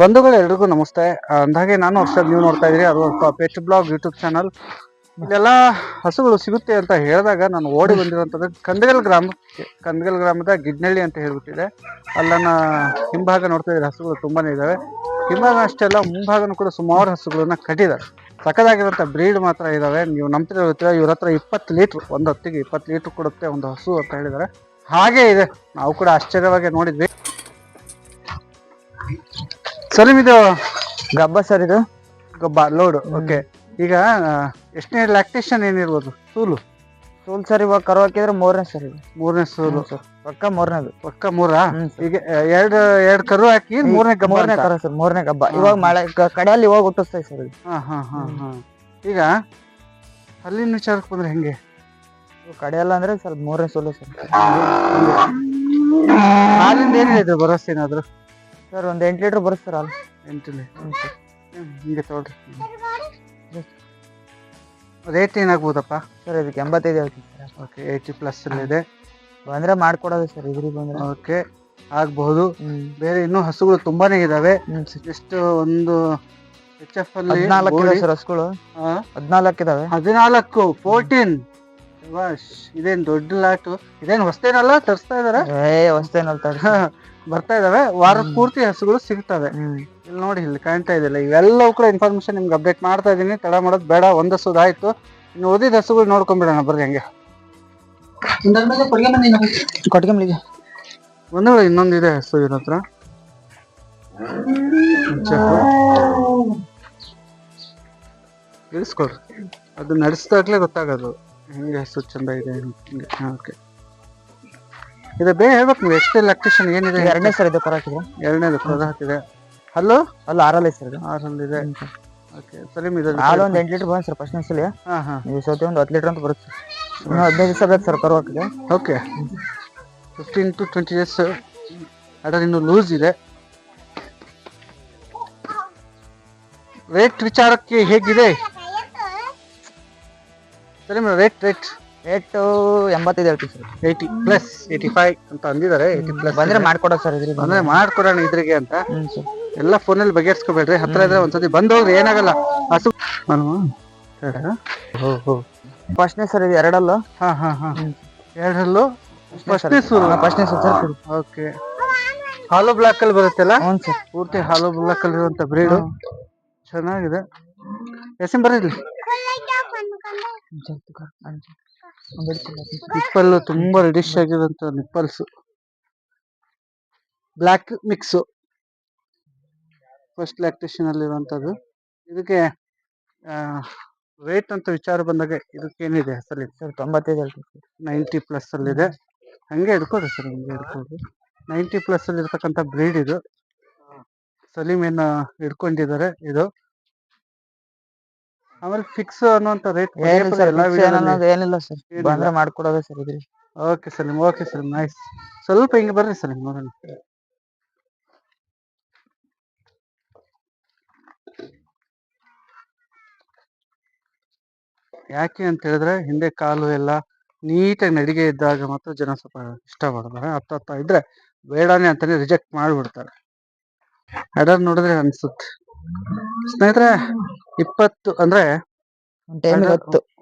ಬಂಧುಗಳು ಎಲ್ರಿಗೂ ನಮಸ್ತೆ ಅಂದಾಗೆ ನಾನು ಹರ್ಷದ್ ನೀವು ನೋಡ್ತಾ ಇದ್ರಿ ಅದು ಪೆಟ್ ಬ್ಲಾಗ್ ಯೂಟ್ಯೂಬ್ ಚಾನಲ್ ಇಲ್ಲೆಲ್ಲ ಹಸುಗಳು ಸಿಗುತ್ತೆ ಅಂತ ಹೇಳಿದಾಗ ನಾನು ಓಡಿ ಬಂದಿರುವಂಥದ್ದು ಕಂದಗಲ್ ಗ್ರಾಮಕ್ಕೆ ಕಂದಗಲ್ ಗ್ರಾಮದ ಗಿಡ್ನಳ್ಳಿ ಅಂತ ಹೇಳ್ಬಿಟ್ಟಿದೆ. ಅಲ್ಲನ್ನ ಹಿಂಭಾಗ ನೋಡ್ತಾ ಇದ್ರೆ ಹಸುಗಳು ತುಂಬಾನೇ ಇದ್ದಾವೆ. ಹಿಂಭಾಗ ಅಷ್ಟೇ ಅಲ್ಲ, ಮುಂಭಾಗನೂ ಕೂಡ ಸುಮಾರು ಹಸುಗಳನ್ನ ಕಟ್ಟಿದ್ದಾರೆ. ಸಕ್ಕದಾಗಿರುವಂಥ ಬ್ರೀಡ್ ಮಾತ್ರ ಇದ್ದಾವೆ ನೀವು ನಂಬ್ತಿರೋ ಇವ್ರ ಹತ್ರ ಇಪ್ಪತ್ತು ಲೀಟ್ರ್ ಒಂದು ಹೊತ್ತಿಗೆ ಇಪ್ಪತ್ತು ಲೀಟ್ರ್ ಕೊಡುತ್ತೆ, ಒಂದು ಹಸು ಅಂತ ಹೇಳಿದ್ದಾರೆ. ಹಾಗೆ ಇದೆ. ನಾವು ಕೂಡ ಆಶ್ಚರ್ಯವಾಗಿ ನೋಡಿದ್ವಿ. ಸರಿ ಇದು ಗಬ್ಬ ಸರ್ ಇದು? ಗಬ್ಬ, ಲೋಡ್. ಓಕೆ ಈಗ ಎಷ್ಟನೇ ಲ್ಯಾಕ್ಟೇಷನ್ ಏನಿರ್ಬೋದು? ಸೂಲು. ಸೂಲ್ ಸರ್ ಇವಾಗ ಕರು ಹಾಕಿದ್ರೆ ಮೂರನೇ ಸರ್ ಇದು ಮೂರನೇ ಸೋಲು. ಸರ್. ಪಕ್ಕ ಮೂರನೇದು. ಪಕ್ಕ ಮೂರಾ? ಹ್ಮ್ sir. ಈಗ ಎರಡು ಎರಡು ಕರು ಹಾಕಿ ಮೂರನೇ ಗಬ್ಬ ಮೂರನೇ ಕರ ಸರ್ ಮೂರನೇ ಗಬ್ಬ. ಇವಾಗ ಮಳೆ ಕ- ಕಡೆಯಲ್ಲಿ ಇವಾಗ ಹುಟ್ಟಿಸ್ತೈತೆ ಸರ್ ಇದು ಹಾ ಹಾ ಹಾ ಹಾ. ಈಗ ಅಲ್ಲಿನ ವಿಚಾರಕ್ಕೆ ಬಂದ್ರೆ ಹೆಂಗೆ? ಇವಾಗ ಕಡೆಯಲ್ಲ ಅಂದ್ರೆ ಸ್ವಲ್ಪ ಮೂರನೇ ಸೋಲು ಸರ್. ಹಾಲಿಂದ ಏನಿದೆ ಇದು ಬರೋಸ್ ಏನಾದ್ರು? ಸರ್ ಒಂದ್ ಎಂಟು ಲೀಟರ್ ಬರುತ್ತೆ ಸರ್ ಅಲ್ಲಿ ಎಂಟಲ್ಲಿ ಹ್ಮ್. ಹಿಂಗೆ ತಗೊಳ್ರಿ. ರೇಟ್ ಏನಾಗ್ಬೋದಪ್ಪ ಸರ್ ಇದಕ್ಕೆ ಎಂಬತ್ತೈದು ಹೇಳ್ತೀನಿ ಸರ್. ಓಕೆ ಏಯ್ಟಿ ಪ್ಲಸ್ ಇದೆ. ಬಂದ್ರೆ ಮಾಡ್ಕೊಡೋದು ಸರ್ ಇದ್ರಿ ಬಂದರೆ. ಓಕೆ ಆಗಬಹುದು ಬೇರೆ ಇನ್ನೂ ಹಸುಗಳು ತುಂಬಾನೇ ಇದಾವೆ. ಎಷ್ಟು ಒಂದು ಎಚ್ ಎಫ್ ಅಲ್ಲಿ ಹದಿನಾಲ್ಕು ಸರ್ ಹಸುಗಳು. ಹದಿನಾಲ್ಕು ಇದಾವೆ. ಹದಿನಾಲ್ಕು ಫೋರ್ಟೀನ್ ಇದೇನ್ ದೊಡ್ಡ ಲಾಟು ಇದೇನ್ ಹೊಸ್ತೇನಲ್ಲ ತರಿಸ್ತಾ ಇದಾರೆ? ಏ ಹೊಸ್ತೇನಲ್ಲ ಬರ್ತಾ ಇದಾವೆ. ವಾರ ಪೂರ್ತಿ ಹಸುಗಳು ಸಿಗ್ತವೆ. ಇಲ್ಲಿ ನೋಡಿ ಇಲ್ಲಿ ಕಾಣ್ತಾ ಇದೆಯಲ್ಲ ಇವೆಲ್ಲವೂ ಕೂಡ ಇನ್ಫಾರ್ಮೇಶನ್ ನಿಮ್ಗೆ ಅಪ್ಡೇಟ್ ಮಾಡ್ತಾ ಇದ್ದೀನಿ ತಡ ಮಾಡೋದು ಬೇಡ ಒಂದು ಹಸುದು ಆಯ್ತು. ಇನ್ನು ಓದಿದ ಹಸುಗಳು ನೋಡ್ಕೊಂಬಿಡೋಣ ಬರ್ರಿ ಹಂಗೆ. ಕೊಟ್ಕೊಂಬಿಡಿ ಒಂದು ಇನ್ನೊಂದು ಇದೆ ಹಸು ಇರೋ ಹತ್ರ. ಇಳಿಸ್ಕೊಡ್ರಿ ಅದು ನಡೆಸ್ದಾಗ್ಲೇ ಗೊತ್ತಾಗೋದು. ಹೆಂಗೆ ಹಸು ಚಂದ ಇದೆ ಹಿಂಗೆ ಓಕೆ ಇದು ಬೇಗ ಹೇಳ್ಬೇಕು ನೀವು ಎಷ್ಟು ಎಲೆಕ್ಟ್ರಿಷನ್ ಏನಿದೆ ಎರಡನೇ ಸರ್ ಇದು ಕೊರ ಹಾಕಿದ್ರೆ? ಎರಡನೇದು ಕೊರ ಹಾಕಿದೆ. ಹಲೋ ಅಲ್ಲ ಆರಲ್ಲ ಸರ್ ಇದು. ಆರಲ್ಲಿದೆ ಹ್ಮ್ sir. ಓಕೆ ಸರಿ ಇದು ಹಾಲು ಒಂದು ಎಂಟು ಲೀಟರ್ ಬಂದ್ ಸರ್ ಫಸ್ಟ್ನೇ ಸಲ ಹಾ ಹಾ. ಈ ಸತಿ ಒಂದು ಹತ್ತು ಲೀಟರ್ ಅಂತ ಬರುತ್ತೆ ಸರ್. ಇನ್ನು ಹದಿನೈದು ದಿವಸ ಬೇಕು sir ಕರ್ವಾಕಿಗೆ okay fifteen to twenty days ಅದರ ಇನ್ನು ಲೂಸ್ ಇದೆ. ರೇಟ್ ವಿಚಾರಕ್ಕೆ ಹೇಗಿದೆ? ಸರಿ ಮೇಡಮ್ ರೇಟ್ ರೇಟ್ ರೇಟ್ ಎಂಬತ್ತೈದು ಹೇಳ್ತೀವಿ sir. Eighty plus eighty five ಅಂತ ಅಂದಿದ್ದಾರೆ. ಏಯ್ಟಿ ಪ್ಲಸ್ ಬಂದರೆ ಮಾಡಿಕೊಡೋ ಸರ್ ಇದ್ರಿಗೆ. ಬಂದರೆ ಮಾಡಿಕೊಡೋಣ ಇದ್ರಿಗೆ ಅಂತ. Hmm sir. ಎಲ್ಲ ಫೋನಲ್ಲಿ ಬಗೆಹರಿಸ್ಕೋಬೇಡ್ರಿ. ಹತ್ರ ಇದ್ರೆ ಒಂದ್ಸತಿ ಬಂದು ಹೋಗ್ರಿ ಏನಾಗಲ್ಲ. ಹಸು ಫಸ್ಟ್ನೇ ಸರ್ ಇದು ಎರಡಲ್ಲ? ಹಾ ಹಾ ಹಾ. ಎರಡರಲ್ಲೂ? ಫಸ್ಟ್ನೇ ಸೂರು. ಫಸ್ಟ್ನೇ ಸರ್. Sir okay. ಹಾಲು ಬ್ಲಾಕ್ ಅಲ್ಲಿ ಬರುತ್ತಲ್ಲ? ಹ್ಞೂ ಸರ್. ಪೂರ್ತಿ ಹಾಲು ಬ್ಲಾಕ್ ಅಲ್ಲಿ ಇರುವಂತ ಬ್ರೀಡು ಚೆನ್ನಾಗಿದೆ. ಎಸ್ ಬರಲಿ ನಿಪ್ಪಲ್ಲು ತುಂಬಾ ರೆಡಿಶ್ ಆಗಿರುವಂತ nipples. Black mix first lactation ಅಲ್ಲಿ ಇರುವಂತದ್ದು ಇದಕ್ಕೆ ರೇಟ್ ಅಂತ ವಿಚಾರ ಬಂದಾಗ ಇದಕ್ಕೇನಿದೆ ಏನಿದೆ ಸರ್ ತೊಂಬತ್ತೈದು ಸರ್. ನೈಂಟಿ ಪ್ಲಸ್ ಅಲ್ಲಿದೆ. ಹಂಗೆ ಹಿಡ್ಕೊಡ್ರಿ ಸರ್ ಹಂಗೆ ಹಿಡ್ಕೊಡ್ರಿ ನೈಂಟಿ ಪ್ಲಸ್ ಅಲ್ಲಿ ಇರ್ತಕ್ಕಂಥ ಬ್ರೀಡ್ ಇದು ಸಲೀಮೇನ ಹಿಡ್ಕೊಂಡಿದ್ದಾರೆ ಇದು. ಆಮೇಲೆ ಫಿಕ್ಸ್ ಅನ್ನುವಂಥ ರೇಟ್ ಏನಿಲ್ಲ ಸರ್ ಏನಿಲ್ಲ ಸರ್. ಬಂದ್ರೆ ಮಾಡ್ಕೊಡೋದು ಸರ್ ಇದ್ರಿ okay Salim okay Salim nice ಸ್ವಲ್ಪ ಹಿಂಗೆ ಬರ್ರಿ ಸಲೀಮ್ ನೋಡೋಣ. ಯಾಕೆ ಅಂತ ಹೇಳಿದ್ರೆ ಹಿಂದೆ ಕಾಲು ಎಲ್ಲ ನೀಟಾಗಿ ನಡಿಗೆ ಇದ್ದಾಗ ಮಾತ್ರ ಜನ ಸ್ವಲ್ಪ ಇಷ್ಟಪಡ್ತಾರೆ. ಹತ್ತ ಹತ್ತ ಇದ್ರೆ ಬೇಡಾನೆ ಅಂತಾನೆ ರಿಜೆಕ್ಟ್ ಮಾಡಿಬಿಡ್ತಾರೆ. ಅಡರ್ ನೋಡಿದ್ರೆ ಅನ್ಸುತ್ತೆ. ಸ್ನೇಹಿತರೆ ಇಪ್ಪತ್ತು ಅಂದ್ರೆ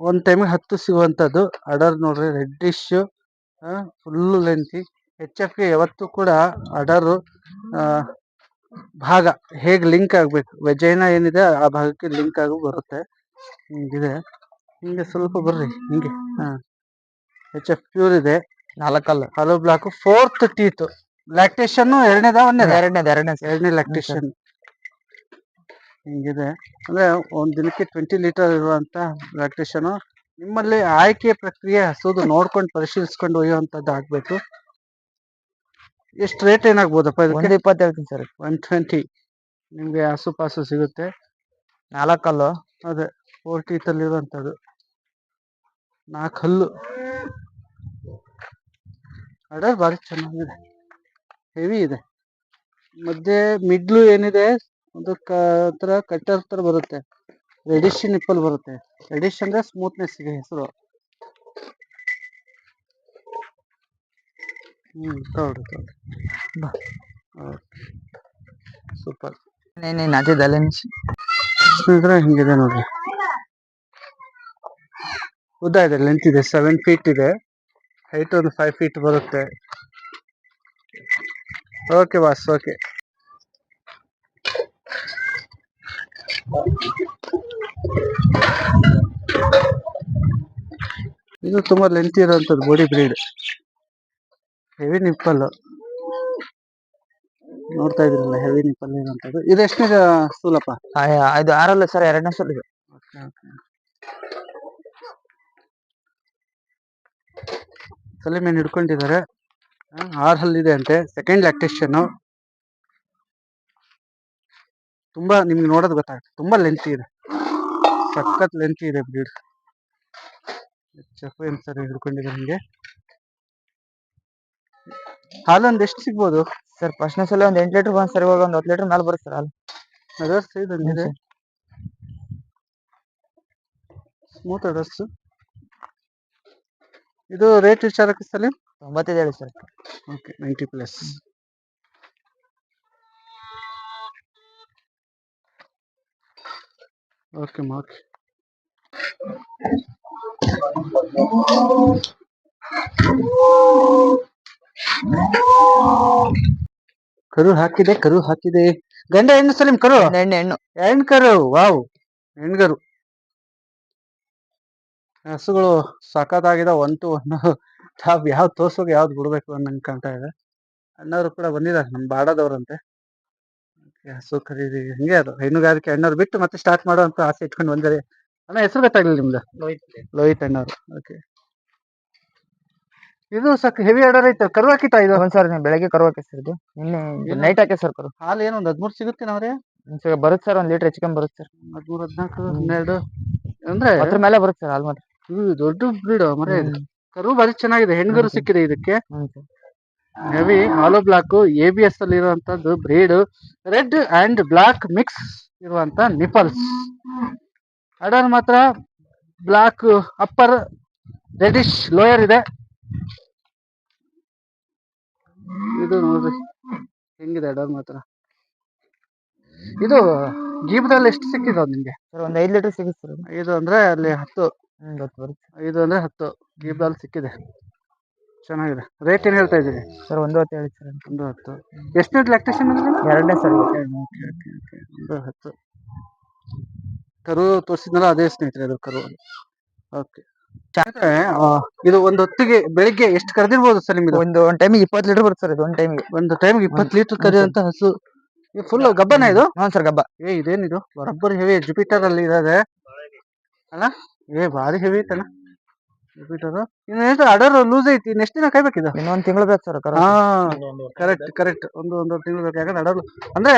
ಒಂದು ಟೈಮ್ ಹತ್ತು. ಸಿಗುವಂತದ್ದು ಅಡರ್ ನೋಡ್ರಿ ರೆಡ್ಡಿಶ್ ಫುಲ್ ಲೆಂತಿ ಎಚ್ ಎಫ್ಗೆ ಯಾವತ್ತೂ ಕೂಡ ಅಡರ್ ಭಾಗ ಹೇಗ್ ಲಿಂಕ್ ಆಗ್ಬೇಕು? ವೆಜೈನ ಏನಿದೆ ಆ ಭಾಗಕ್ಕೆ ಲಿಂಕ್ ಆಗಿ ಬರುತ್ತೆ. ಹಿಂಗಿದೆ. ಹಿಂಗೆ ಸ್ವಲ್ಪ ಬರ್ರಿ ಹಿಂಗೆ. ಹಾಂ. ಎಚ್ ಎಫ್ ಪ್ಯೂರ್ ಇದೆ ನಾಲ್ಕಲ್ಲ. Hello black fourth teeth lactation ಎರಡನೇದ ಒಂದೇದ? ಎರಡನೇದ ಎರಡನೇ ಎರಡನೇ ಲ್ಯಾಕ್ಟೇಷನ್ ಹಿಂಗಿದೆ. ಅಂದ್ರೆ ಒಂದು ದಿನಕ್ಕೆ ಟ್ವೆಂಟಿ ಲೀಟರ್ ಇರುವಂತ ಲ್ಯಾಕ್ಟೇಷನ್ ನಿಮ್ಮಲ್ಲಿ ಆಯ್ಕೆ ಪ್ರಕ್ರಿಯೆ ಹಸುದು ನೋಡ್ಕೊಂಡು ಪರಿಶೀಲಿಸ್ಕೊಂಡು ಒಯ್ಯುವಂಥದ್ದು ಆಗಬೇಕು. ಎಷ್ಟು ರೇಟ್ ಏನಾಗ್ಬೋದಪ್ಪ ಇದಕ್ಕೆ? ಇಪ್ಪತ್ತು ಹೇಳ್ತೀನಿ ಸರ್. ಒನ್ ಟ್ವೆಂಟಿ ನಿಮ್ಗೆ ಹಸು ಪಾಸು ಸಿಗುತ್ತೆ. ನಾಲ್ಕಲ್ಲು. ಅದೇ ಫೋರ್ ಟೀತ್ ಅಲ್ಲಿ ಇರುವಂತದ್ದು ನಾಲ್ಕು ಹಲ್ಲು. ಆರ್ಡರ್ ಭಾರಿ ಚೆನ್ನಾಗಿದೆ. ಹೆವಿ ಇದೆ. ಮಧ್ಯೆ ಮಿಡ್ಲು ಏನಿದೆ ಒಂದು ಥರ ಕಟ್ಟರ್ ಥರ ಬರುತ್ತೆ. ರೆಡಿಶ್ ನಿಪ್ಪಲ್ ಬರುತ್ತೆ. ರೆಡಿಶ್ ಅಂದರೆ ಸ್ಮೂತ್ನೆಸ್ಸಿಗೆ ಹೆಸರು. ಹ್ಞೂ ತಗೊಳ್ರಿ ತಗೊಳ್ರಿ. ಬಾ. ಸೂಪರ್. ಏನೇನು ಅದೇ ದಲೆನ್ಸ್ ಹಿಂಗಿದೆ ನೋಡಿ ಉದ್ದ ಇದೆ ಲೆಂತ್ ಇದೆ ಸೆವೆನ್ ಫೀಟ್ ಇದೆ. ಹೈಟ್ ಒಂದು ಫೈವ್ ಫೀಟ್ ಬರುತ್ತೆ. ಓಕೆ ವಾಸ್ ಓಕೆ ಇದು ತುಂಬಾ ಲೆಂತ್ ಇರುವಂತದ್ದು ಬಾಡಿ ಬ್ರೀಡ್ ಹೆವಿ ನಿಪ್ಪಲ್ ನೋಡ್ತಾ ಇದ್ರಲ್ಲ ಹೆವಿ ನಿಪ್ಪಲ್ ಇರುವಂತದ್ದು. ಇದು ಎಷ್ಟನೇ ಸ್ಥೂಲಪ್ಪ ಇದು ಆರಲ್ಲ ಸರ್ ಎರಡನೇ ಸಲ ಇದು ಓಕೆ ಓಕೆ ಸಲೀಮೇನ್ ಹಿಡ್ಕೊಂಡಿದ್ದಾರೆ. ಆ, ಆರ್ ಹಲ್ಲಿದೆ ಅಂತೆ ಸೆಕೆಂಡ್ ಲ್ಯಾಕ್ಟೇಷನ್ ತುಂಬಾ ನಿಮ್ಗೆ ನೋಡೋದು ಗೊತ್ತಾಗುತ್ತೆ. ತುಂಬಾ ಲೆಂತ್ ಇದೆ. ಸಖತ್ ಲೆಂತ್ ಇದೆ ಬ್ರೀಡ್ ಚೆಫ್ ಏನು ಸರ್ ಹಿಡ್ಕೊಂಡಿದ್ದಾರೆ ಹಿಂಗೆ ಹಾಲೊಂದು ಎಷ್ಟು ಸಿಗ್ಬೋದು? ಸರ್ ಫಸ್ಟ್ನೇ ಸಲ ಒಂದು ಎಂಟು ಲೀಟರ್ ಬಂದು ಸರ್ ಇವಾಗ ಒಂದು ಹತ್ತು ಲೀಟರ್ ಮೇಲೆ ಬರುತ್ತೆ ಸರ್ ಹಾಲು. ಅದರ್ಸ್ ಇದೆ ಸ್ಮೂತ್ ಅದರ್ಸ್ ಇದು ರೇಟ್ ವಿಚಾರಕ್ಕೆ ಸಲೀಂ? ತೊಂಬತ್ತೈದು ಹೇಳಿ sir. Okay ninety plus okay okay ಕರು ಹಾಕಿದೆ ಕರು ಹಾಕಿದೆ. ಗಂಡ ಹೆಣ್ಣು ಸಲೀಂ ಕರು? ಎಣ್ಣೆ ಹೆಣ್ಣು ಹೆಣ್ಣು. ಕರು ವಾವ್ ಹೆಣ್ಗರು. ಹಸುಗಳು ಸಖತ್ತಾಗಿದೆ ಒಂಟು ಒಂದು ತಾವ್ ಯಾವ್ದು ತೋರ್ಸೋಕೆ ಯಾವ್ದು ಬಿಡ್ಬೇಕು ಅನ್ನಂಗ್ ಕಾಣ್ತಾ ಇದೆ. ಅಣ್ಣವರು ಕೂಡ ಬಂದಿದ್ದಾರೆ ನಮ್ಮ ಬಾಡದವ್ರಂತೆ. ಹಸು ಖರೀದಿ ಹಿಂಗೆ ಅದು. ಹೈನುಗಾರಿಕೆ ಅಣ್ಣವ್ರು ಬಿಟ್ಟು ಮತ್ತೆ ಸ್ಟಾರ್ಟ್ ಮಾಡುವಂತ ಆಸೆ ಇಟ್ಕೊಂಡು ಬಂದರೆ. ಅಣ್ಣ ಹೆಸರು ಗೊತ್ತಾಗ್ಲಿಲ್ಲ ನಿಮ್ದು? ಲೋಹಿತ್ ಅಣ್ಣವ್ರು. ಓಕೆ. ಇದು ಸಕ್ ಹೆವಿ ಆರ್ಡರ್ ಐತೆ. ಕರ್ವಾಕಿತ ಇದು. ಒಂದ್ ಸರ್ ಬೆಳಗ್ಗೆ ಕರ್ವಾಕಿ ಸರ್ ಇದು ನಿನ್ನೆ ನೈಟ್ ಹಾಕಿ ಸರ್ ಕರು ಹಾಲು ಏನು ಒಂದು ಹದಿಮೂರು ಸಿಗುತ್ತೆ ನಾವ್ರೆ? ಬರುತ್ತೆ ಸರ್ ಒಂದ್ ಲೀಟರ್ ಹೆಚ್ಚಿಗೆ ಬರುತ್ತೆ ಸರ್. ಹದಿಮೂರು ಹದಿನಾಲ್ಕು ಹನ್ನೆರಡು. ಅಂದ್ರೆ ಅದ್ರ ಮೇಲೆ ಬರುತ್ತೆ ಸರ್ ಹಾಲು ಮಾತ್ರ. ಇದು ದೊಡ್ಡ ಬ್ರೀಡ್ ಮರ ಇದು. ಕರು ಬಾರಿ ಚೆನ್ನಾಗಿದೆ ಹೆಣ್ಗರು. ಸಿಕ್ಕಿದೆ ಇದಕ್ಕೆ. ಹೆವಿ ಹಾಲೋ ಬ್ಲಾಕ್ ಎ ಬಿ ಎಸ್ ಅಲ್ಲಿ ಇರುವಂತದ್ದು breed. Red and black mix ಇರುವಂತ ನಿಪಲ್ಸ್ ಅಡರ್ ಮಾತ್ರ ಬ್ಲಾಕ್ ಅಪ್ಪರ್ ರೆಡಿಶ್ ಲೋಯರ್ ಇದೆ. ಇದು ನೋಡ್ರಿ ಹೆಂಗಿದೆ ಅಡರ್ ಮಾತ್ರ. ಇದು ಜೀಬದಲ್ಲಿ ಎಷ್ಟು ಸಿಕ್ಕಿದ್ರು ನಿಮ್ಗೆ? ಸರ್ ಒಂದ್ ಐದು ಲೀಟರ್ ಸಿಗುತ್ತೆ ಸರ್. ಐದು ಅಂದ್ರೆ ಅಲ್ಲಿ ಹತ್ತು. ಬರುತ್ತೆ ಐದು ಅಂದರೆ ಹತ್ತು. ಜೀವದಲ್ಲಿ ಸಿಕ್ಕಿದೆ. ಚೆನ್ನಾಗಿದೆ. ರೇಟ್ ಏನು ಹೇಳ್ತಾ ಇದ್ದೀರಿ? ಸರ್ ಒಂದು ಹೊತ್ತು ಹೇಳಿ ಸರ್. ಒಂದು ಹತ್ತು. ಎಷ್ಟನೇ ಲ್ಯಾಕ್ಟೇಷನ್ ಎರಡನೇ ಸರ್. ಓಕೆ ಒಂದು ಹತ್ತು. ಕರು ತೋರಿಸಿದ್ನಲ್ಲ ಅದೇ ಸ್ನೇಹಿತರೆ ಅದು ಕರು ಓಕೆ. ಇದು ಒಂದು ಹೊತ್ತಿಗೆ ಬೆಳಿಗ್ಗೆ ಎಷ್ಟು ಕರೆದಿರ್ಬೋದು ಸರ್ ನಿಮ್ಗೆ ಒಂದು ಒಂದು ಟೈಮಿಗೆ ಇಪ್ಪತ್ತು ಲೀಟರ್ ಬರುತ್ತೆ ಸರ್ ಇದು ಒಂದು ಟೈಮಿಗೆ ಒಂದು ಟೈಮ್ಗೆ ಇಪ್ಪತ್ತು ಲೀಟರ್ ಕರೆಯುವಂತ ಹಸು. ಫುಲ್ ಗಬ್ಬನ ಇದು? ಹ್ಞೂ ಸರ್ ಗಬ್ಬ. ಏ ಇದೇನಿದು? ಬರೋಬ್ಬರಿ ಹೆವಿ ಜುಪಿಟರ್ ಅಲ್ಲಿ ಇರೋದೆ. ಅಲ್ಲ? ಏ ಭಾರಿ ಹೆವಿ ಐತಲ್ಲ ಜುಪಿಟರ್ ಇನ್ನು ಅಡರ್ ಲೂಸ್ ಐತಿ ಇನ್ನೆಷ್ಟು ದಿನ ಕಾಯ್ಬೇಕಿದು ಇನ್ನೊಂದ್ ತಿಂಗಳು ಬೇಕು ಸರ್ ಕರು ಹಾ ಕರೆಕ್ಟ್ ಕರೆಕ್ಟ್ ಒಂದು ಒಂದೂವರೆ ತಿಂಗಳು ಬೇಕು ಯಾಕಂದ್ರೆ ಅಡಲು ಅಂದ್ರೆ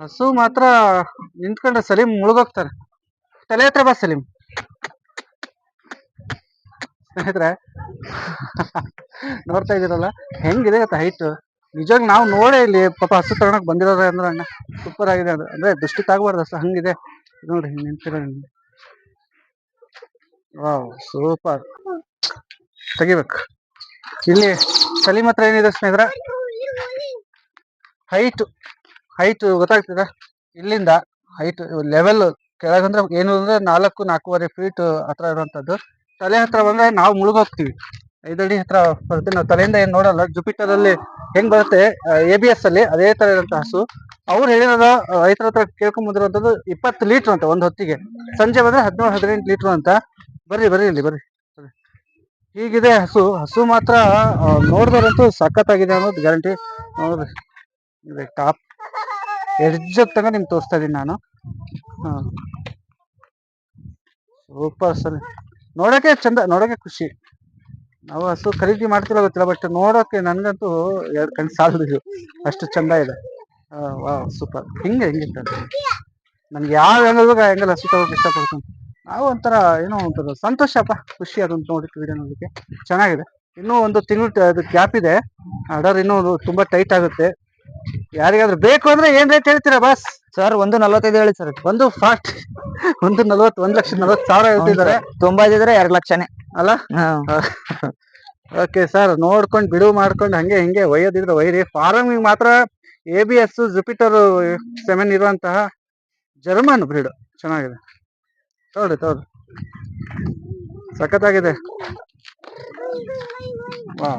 ಹಸು ಮಾತ್ರ ನಿಂತ್ಕೊಂಡ್ರೆ ಸಲೀಂ ಮುಳುಗೋಗ್ತಾರೆ ತಲೆ ಹತ್ರ ಬಾ ಸಲೀಂ ಸ್ನೇಹಿತರೆ ನೋಡ್ತಾ ಇದೀರಲ್ಲ ಹೆಂಗಿದೆ ಗೊತ್ತಾ ಹೈಟ್ ನಿಜವಾಗ್ ನಾವು ನೋಡೇ ಇಲ್ಲಿ ಪಾಪ ಹಸು ತಗೊಳಕ್ ಬಂದಿರೋದ ಅಂದ್ರೆ ಅಣ್ಣ ಸೂಪರ್ ಆಗಿದೆ ಅದು. ಅಂದ್ರೆ ದೃಷ್ಟಿ ಆಗ್ಬಾರ್ದು ಹಸು ಹಂಗಿದೆ. ನೋಡ್ರಿ ಹಿಂಗ್ ನಿಂತಿರೋ ವಾವ್, ಸೂಪರ್. ತೆಗಿಬೇಕು. ಇಲ್ಲಿ ಸಲೀಮ್ ಹತ್ರ ಏನಿದೆ ಸ್ನೇಹಿತರ? ಹೈಟ್ ಹೈಟ್ ಗೊತ್ತಾಗ್ತದ. ಇಲ್ಲಿಂದ ಹೈಟ್, ಲೆವೆಲ್ ಕೆಳಗಂದ್ರೆ ಏನು ಅಂದ್ರೆ ನಾಲ್ಕು, ನಾಲ್ಕೂವರೆ ಫೀಟ್ ಹತ್ರ ಇರುವಂತದ್ದು ತಲೆ ಹತ್ರ ಬಂದ್ರೆ ನಾವು ಮುಳುಗೋಗ್ತೀವಿ. ಐದಡಿ ಹತ್ರ ಬರ್ತೀವಿ. ನಾವು ತಲೆಯಿಂದ ಏನ್ ನೋಡಲ್ಲ. ಜುಪಿಟರ್ ಅಲ್ಲಿ ಹೆಂಗ್ ಬರುತ್ತೆ ಎ ಬಿ ಎಸ್ ಅಲ್ಲಿ ಅದೇ ತರ ಇರುವಂತ ಹಸು. ಅವ್ರು ಹೇಳಿರೋದ, ರೈತರ ಹತ್ರ ಕೇಳ್ಕೊಂಡ್ ಬಂದಿರುವಂತದ್ದು ಇಪ್ಪತ್ತು ಲೀಟರ್ ಅಂತ, ಒಂದ್ ಹೊತ್ತಿಗೆ. ಸಂಜೆ ಬಂದ್ರೆ ಹದಿನೇಳು, ಹದಿನೆಂಟು ಲೀಟರ್ ಅಂತ. ಬರ್ರಿ ಬರ್ರಿ ಇಲ್ಲಿ, ಬರ್ರಿ. ಹೀಗಿದೆ ಹಸು. ಹಸು ಮಾತ್ರ ಸಕ್ಕತ್ತಾಗಿದೆ ಸಖತ್ತಾಗಿದೆ ಅನ್ನೋದು ಗ್ಯಾರಂಟಿ ನೋಡ್ರಿ, ಇದೆ ಟಾಪ್ ಎಡ್ಜ್ ತನಕ ನಿಮ್ಗೆ ತೋರಿಸ್ತಾ ಇದೀನಿ ನಾನು. ಹಾಂ. ಸೂಪರ್ ಸರಿ. ನೋಡೋಕ್ಕೆ ಚಂದ, ನೋಡೋಕೆ ಖುಷಿ. ನಾವು ಹಸು ಖರೀದಿ ಮಾಡ್ತಿಲ್ಲ ಗೊತ್ತಿಲ್ಲ ಬಟ್ ನೋಡೋಕೆ ನನಗಂತೂ ಎರಡು ಕಣ್ಣು ಸಾಲದು ಅಷ್ಟು ಚಂದ ಇದೆ. ವಾ ಸೂಪರ್ ಹಿಂಗೆ ಹಿಂಗಿತ್ತು ನನ್ಗೆ ಯಾವ ಹೆಂಗಲ್ವಾಗ ಹೆಂಗಲ್ಲ ಹಸು ತಗೋಕೆ ಇಷ್ಟಪಡ್ತೀನಿ. ನಾವು ಒಂಥರ ಏನೋ ಒಂಥರ ಸಂತೋಷಪ್ಪ ಖುಷಿ ಅದನ್ನ ನೋಡಿ ವಿಡಿಯೋ ನೋಡಕ್ಕೆ ಚೆನ್ನಾಗಿದೆ. ಇನ್ನೂ ಒಂದು ತಿಂಗಳು ಅದು ಗ್ಯಾಪ್ ಇದೆ. ಆರ್ಡರ್ ಇನ್ನೂ ತುಂಬಾ ಟೈಟ್ ಆಗುತ್ತೆ. ಯಾರಿಗಾದ್ರೂ ಬೇಕು ಅಂದ್ರೆ ಏನ್ ರೇಟ್ ಹೇಳ್ತೀರಾ ಬಸ್ ಸರ್ ಒಂದು ನಲವತ್ತೈದು ಹೇಳಿ ಸರ್ ಒಂದು ಫಾಸ್ಟ್ ಒಂದು ನಲ್ವತ್ತು ಒಂದ್ ಲಕ್ಷ ನಲ್ವತ್ತು ಸಾವಿರ ಹೇಳ್ತಿದ್ದಾರೆ. ತುಂಬಾ ಇದ್ರೆ ಎರಡ್ ಲಕ್ಷನೇ. ಅಲ್ಲ? ಓಕೆ ಸರ್ ನೋಡ್ಕೊಂಡು ಬಿಡು ಮಾಡ್ಕೊಂಡು ಹಂಗೆ ಹಿಂಗೆ ಒಯ್ಯೋದಿದ್ರೆ ಒಯ್ಯಿರಿ. ಫಾರ್ಮಿಂಗ್ ಮಾತ್ರ A B S Jupiter seven ಇರುವಂತಹ ಜರ್ಮನ್ ಬ್ರೀಡ್ ಚೆನ್ನಾಗಿದೆ. ತಗೊಳ್ರಿ ತಗೊಳ್ರಿ ಸಖತ್ತಾಗಿದೆ. ವಾ.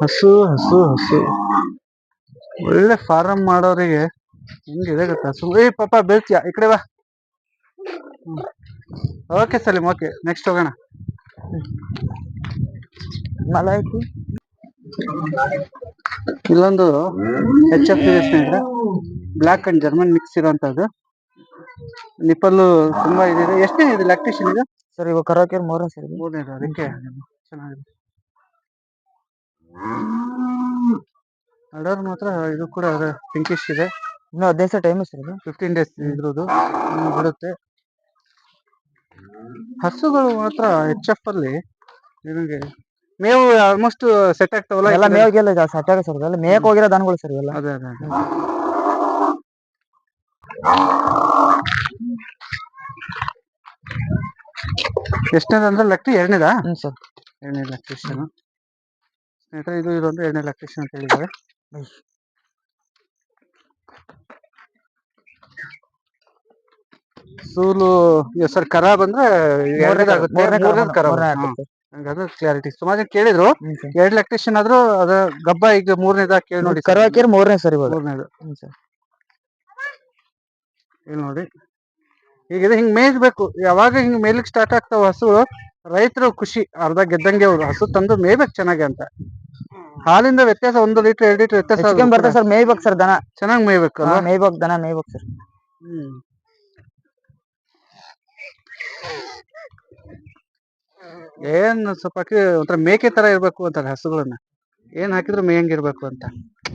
ಹಸು ಹಸು ಹಸು. ಒಳ್ಳೆ ಫಾರಂ ಮಾಡೋರಿಗೆ ಹಿಂಗಿದೆ ಗೊತ್ತಾ? ಹಸು. ಏ ಪಾಪ, ಬೆಳ್ತೀಯ. ಈ ಕಡೆ ಬಾ. ಓಕೆ ಸಲೀಮ್ ಓಕೆ ನೆಕ್ಸ್ಟ್ ಹೋಗೋಣ. ಮಲ ಇಲ್ಲೊಂದು ಎಚ್ ಎಫ್ ಇದೆ. ಸ್ನೇಹಿತರೆ ಬ್ಲಾಕ್ ಅಂಡ್ ಜರ್ಮನ್ ಮಿಕ್ಸ್ ಇರೋಂಥದ್ದು. ನಿಪ್ಪಲ್ಲು ತುಂಬಾ ಇದೆ. ಎಷ್ಟೇ ಇದೆ ಲ್ಯಾಕ್ಟೇಷನ್ ಇದು? ಸರ್ ಇವಾಗ ಕರೋಕೆ ಮೂರನೇ ಸರ್. ಮೂರನೇ ಅದಕ್ಕೆ ಚೆನ್ನಾಗಿದೆ. ಅಡರ್ ಮಾತ್ರ ಇದು ಕೂಡ ಪಿಂಕಿಶ್ ಇದೆ. ಇನ್ನು ಹದಿನೈದು ಸರ್ ಟೈಮ್ ಸರ್ ಇದು. ಫಿಫ್ಟೀನ್ ಡೇಸ್ ಇರೋದು ಬಿಡುತ್ತೆ ಹಸುಗಳು ಮಾತ್ರ ಎಚ್ ಎಫ್ ಅಲ್ಲಿ ನಿಮಗೆ ಮೇವು ಆಲ್ಮೋಸ್ಟ್ ಸೆಟ್ ಆಗ್ತಾವಲ್ಲ ಎಲ್ಲ? ಮೇವ್ಗೆಲ್ಲ ಜಾಸ್ತಿ ಅಟ್ಟಾಗ ಸರ್. ಎಲ್ಲ ಮೇಯಕ್ ಹೋಗಿರೋ ದನಗಳು ಸರ್ ಇವೆಲ್ಲ. ಅದೇ ಅದೇ ಎಷ್ಟನೇದ ಅಂದ್ರೆ ಲೆಕ್ಕ? ಎರಡನೇದಾ? ಹ್ಞೂ ಸರ್. ಎರಡನೇ ಎಲೆಕ್ಟ್ರಿಷಿಯನ್ ಸ್ನೇಹಿತರೆ ಇದು ಇದೊಂದು ಎರಡನೇ ಎಲೆಕ್ಟ್ರಿಷಿಯನ್ ಅಂತ ಹೇಳಿದ್ದಾರೆ. ಸೂಲು ಸರ್ ಕರ ಬಂದ್ರೆ ಎರಡನೇದಾಗುತ್ತೆ. ಮೂರನೇ ಕರ ಬರುತ್ತೆ. ಆಗುತ್ತೆ ಅದು ಕ್ಲಾರಿಟಿ ಸುಮಾರು ಜನ ಕೇಳಿದ್ರು ಎರಡು ಸರ್. ಎಲೆಕ್ಟ್ರಿಷಿಯನ್ ಆದ್ರೂ ಅದ ಗಬ್ಬ ಈಗ ಮೂರನೇದ ಕೇಳಿ ನೋಡಿ ಕರು ಹಾಕಿದ್ರೆ ಮೂರನೇ ಸರಿ ಇವಾಗ. ಮೂರನೇದು. Hmm sir. ಇಲ್ಲಿ ನೋಡಿ. ಹೀಗಿದೆ ಹಿಂಗ್ ಮೇಯ್ಬೇಕು ಯಾವಾಗ ಹಿಂಗ್ ಮೇಯ್ಲಿಕ್ ಸ್ಟಾರ್ಟ್ ಆಗ್ತಾವ ಹಸು ರೈತರು ಖುಷಿ. ಅರ್ಧ ಗೆದ್ದಂಗೆ ಅವ್ರು ಹಸು ತಂದು ಮೇಯ್ಬೇಕು ಚೆನ್ನಾಗಿ ಅಂತ. ಹಾಲಿಂದ ವ್ಯತ್ಯಾಸ ಒಂದು ಲೀಟರ್ ಎರಡು ಲೀಟರ್ ವ್ಯತ್ಯಾಸ ಹೆಚ್ಚಿಗೆ ಬರ್ತದೆ ಸರ್ ಮೇಯ್ಬೇಕು ಸರ್ ದನ. ಚೆನ್ನಾಗಿ ಮೇಯ್ಬೇಕು ಹಾ, ಮೇಯ್ಬೇಕು ದನ ಮೇಯ್ಬೇಕು ಸರ್. ಹ್ಮ್. ಏನ್ ಸ್ವಲ್ಪ ಹಾಕಿ ಒಂಥರ ಮೇಕೆ ತರ ಇರ್ಬೇಕು ಅಂತಾರೆ ಹಸುಗಳನ್ನ. ಏನ್ ಹಾಕಿದ್ರು ಮೇಯಂಗಿರ್ಬೇಕು ಅಂತ.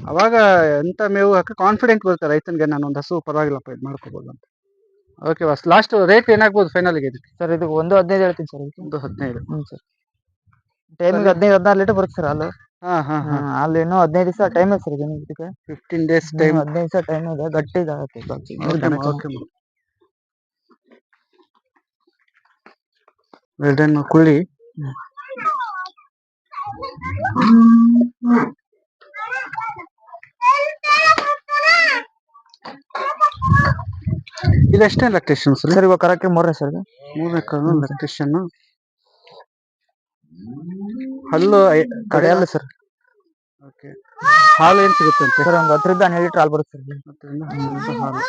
ಅವಾಗ ಎಂತ ಮೇವು ಹಾಕಿ ಕಾನ್ಫಿಡೆಂಟ್ ಬರುತ್ತೆ ರೈತನಿಗೆ ನಾನು ಒಂದು ಹಸು ಪರವಾಗಿಲ್ಲಪ್ಪ ಇದು ಮಾಡ್ಕೋಬಹುದು ಅಂತ. ಓಕೆ ಬಸ್ ಲಾಸ್ಟ್ ರೇಟ್ ಏನಾಗ್ಬೋದು ಫೈನಲ್ಗೆ ಇದಕ್ಕೆ? ಸರ್ ಇದು ಒಂದು ಹದಿನೈದು ಹೇಳ್ತೀನಿ ಸರ್ ಇದಕ್ಕೆ ಒಂದು ಹದಿನೈದು. ಹ್ಞೂ ಸರ್ ಟೈಮಿಗೆ ಹದಿನೈದು ಹದಿನಾರು ಲೀಟರ್ ಬರುತ್ತೆ ಸರ್ ಹಾಲು. ಹಾ ಹಾ ಹಾ. ಅಲ್ಲಿ ಇನ್ನೂ ಹದಿನೈದು ದಿವಸ ಟೈಮ್ ಇದೆ ಸರ್ ಇದಕ್ಕೆ. ಫಿಫ್ಟೀನ್ ಡೇಸ್ ಟೈಮ್ ಟೈಮ್ ಹದಿನೈದು ದಿವಸ ಟೈಮ್ ಇದೆ. ಗಟ್ಟಿ ಇದಾಗುತ್ತೆ ವೆಲ್ಡನ್ ಕುಳ್ಳಿ ಇದೆಷ್ಟೇ ಎಲೆಕ್ಟ್ರಿಷಿಯನ್ ಸರ್ ಇವಾಗ ಕರಾಕೆ ಮೂರನೇ ಸರ್ ಮೂರನೇ ಕಾರಣ ಎಲೆಕ್ಟ್ರಿಷಿಯನ್ ಹಲ್ಲು ಕಡೆಯಲ್ಲ ಕಡೆ ಸರ್ ಓಕೆ. ಹಾಲು ಏನು ಸಿಗುತ್ತೆ ಅಂತ? ಸರ್ ಒಂದು ಹತ್ತರಿಂದ ಹನ್ನೆರಡು ಲೀಟ್ರ್ ಹಾಲು ಬರುತ್ತೆ ಸರ್ ಹತ್ತರಿಂದ ಹನ್ನೆರಡು ಹಾಲು.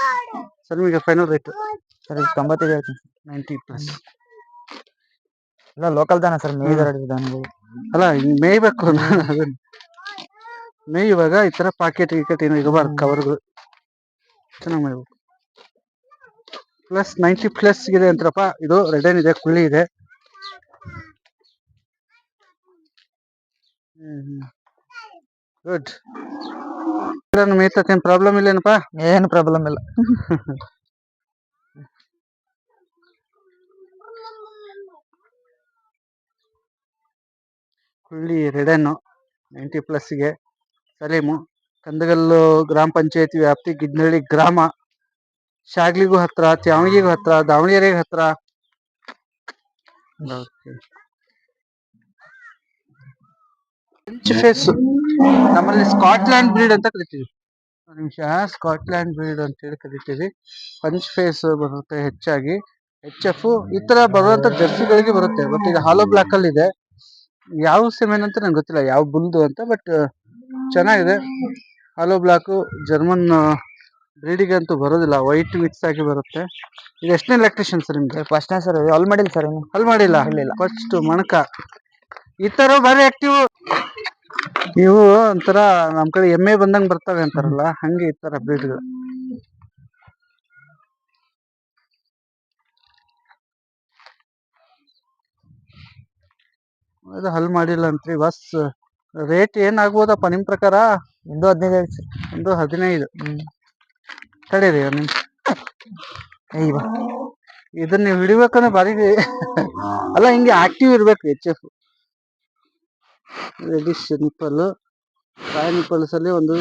ಸರ್ ನಿಮಗೆ ಫೈನಲ್ ರೇಟ್ ಸರ್ ತೊಂಬತ್ತೈದು ಹೇಳ್ತೀನಿ ಸರ್ ನೈಂಟಿ ಪ್ಲಸ್. ಇಲ್ಲ ಲೋಕಲ್ ದಾನ ಸರ್ ಮೇಯ್ದಾರ ದನಗಳು ಅಲ್ಲ ಹಿಂಗ್ ಮೇಯ್ಬೇಕು ನಾನು ಅದನ್ನ. ಮೇಯುವಾಗ ಈ ತರ ಪಾಕೆಟ್ ಗಿಕೆಟ್ ಏನು ಇರಬಾರ್ದು ಕವರ್ಗಳು ಚೆನ್ನಾಗಿ ಮೇಯ್ಬೇಕು ಪ್ಲಸ್ ನೈಂಟಿ ಪ್ಲಸ್ ಇದೆ ಅಂತಾರಪ್ಪ ಇದು ರೆಡನ್ ಇದೆ ಕುಳ್ಳಿ ಇದೆ. ಗುಡ್ ಮೇಯ್ತತೇನ್ ಪ್ರಾಬ್ಲಮ್ ಇಲ್ಲೇನಪ್ಪ? ಏನು ಪ್ರಾಬ್ಲಮ್ ಇಲ್ಲ. ಕುಳ್ಳಿ ರೆಡನ್ನು ನೈಂಟಿ ಪ್ಲಸ್ಗೆ ಸಲೀಮು ಕಂದಗಲ್ಲು ಗ್ರಾಮ ಪಂಚಾಯಿತಿ ವ್ಯಾಪ್ತಿ ಗಿಡ್ನಳ್ಳಿ ಗ್ರಾಮ ಶಾಗ್ಲಿಗೂ ಹತ್ರ ತ್ಯಾವಣಿಗೆಗೂ ಹತ್ರ ದಾವಣಗೆರೆಗೆ ಹತ್ರ. ಫೇಸ್ ನಮ್ಮಲ್ಲಿ ಸ್ಕಾಟ್ಲ್ಯಾಂಡ್ ಬ್ರೀಡ್ ಅಂತ ಕರಿತೀವಿ. ಒಂದು ನಿಮಿಷ ಸ್ಕಾಟ್ಲ್ಯಾಂಡ್ ಬ್ರೀಡ್ ಅಂತ ಹೇಳಿ ಕರಿತೀವಿ. ಪಂಚ್ ಫೇಸ್ ಬರುತ್ತೆ ಹೆಚ್ಚಾಗಿ. ಎಚ್ ಎಫ್ ಈ ತರ ಬರುವಂತ ಜರ್ಸಿಗಳಿಗೆ ಬರುತ್ತೆ. ಬಟ್ ಇದು ಹಾಲೋ ಬ್ಲಾಕ್ ಅಲ್ಲಿ ಇದೆ ಯಾವ ಸೆಮೆನ್ ಅಂತ ನಂಗೆ ಗೊತ್ತಿಲ್ಲ ಯಾವ ಬುಲ್ದು ಅಂತ ಬಟ್ ಚೆನ್ನಾಗಿದೆ. ಹಲೋ ಬ್ಲಾಕು ಜರ್ಮನ್ ಬ್ರೀಡಿಗೆ ಅಂತೂ ಬರೋದಿಲ್ಲ ವೈಟ್ ಮಿಕ್ಸ್ ಆಗಿ ಬರುತ್ತೆ. ಇದು ಎಷ್ಟನೇ ಎಲೆಕ್ಟ್ರಿಷಿಯನ್ ಸರ್ ನಿಮ್ಗೆ ಫಸ್ಟ್ನೇ ಸರ್ ಅಲ್ಲಿ ಮಾಡಿಲ್ಲ ಸರ್ ಅಲ್ಲಿ ಮಾಡಿಲ್ಲ ಇಲ್ಲ. ಫಸ್ಟ್ ಮಣಕ ಈ ಥರ ಬಾರಿ ಆಕ್ಟಿವ್ ಇವು ಒಂಥರ ನಮ್ ಕಡೆ ಎಮ್ಮೆ ಬಂದಂಗೆ ಬರ್ತವೆ ಅಂತಾರಲ್ಲ ಹಂಗೆ ಈ ತರ ಬ್ರೀಡ್ಗಳು ಅದು ಹಲ್ ಮಾಡಿಲ್ಲ ಅಂತ್ರಿ ಬಸ್ ರೇಟ್ ಏನಾಗ್ಬೋದಪ್ಪ ನಿಮ್ಮ ನಿಮ್ ಪ್ರಕಾರ? ಒಂದು ಹದಿನೈದು ಸರ್. ಒಂದು ಹದಿನೈದು. ತಡೀರಿ ಒಂದ್ ನಿಮಿಷ. ಇದನ್ನ ನೀವು ಹಿಡಿಬೇಕಂದ್ರೆ ಬಾರಿ ಅಲ್ಲ ಹಿಂಗೆ ಆಕ್ಟಿವ್ ಇರಬೇಕು ಎಚ್ ಎಫ್ ರೆಡಿ ನಿಪ್ಪಲ್ ಕಾಯಿ ನಿಪ್ಪಲ್ಸ್ ಅಲ್ಲಿ ಒಂದು